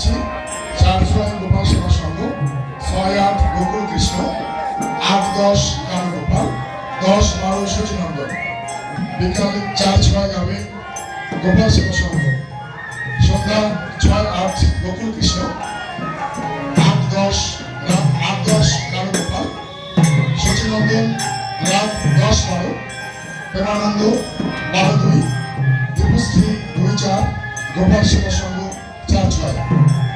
করছি। সারস্বয়ং গোপাল সেবা সংঘ, ছয় আট গোকুল কৃষ্ণ, আট দশ গানগোপাল দশ বারো সচিনন্দন বিকাল চার ছয় গাবে গোপাল সেবা সংঘ। সন্ধ্যা ছয় আট গোকুল কৃষ্ণ, আট দশ আট দশ গানগোপাল সচিনন্দন রাত দশ বারো, প্রেমানন্দ বারো দুই দুপুষ্টি দুই চার গোপাল সেবা সংঘ Central.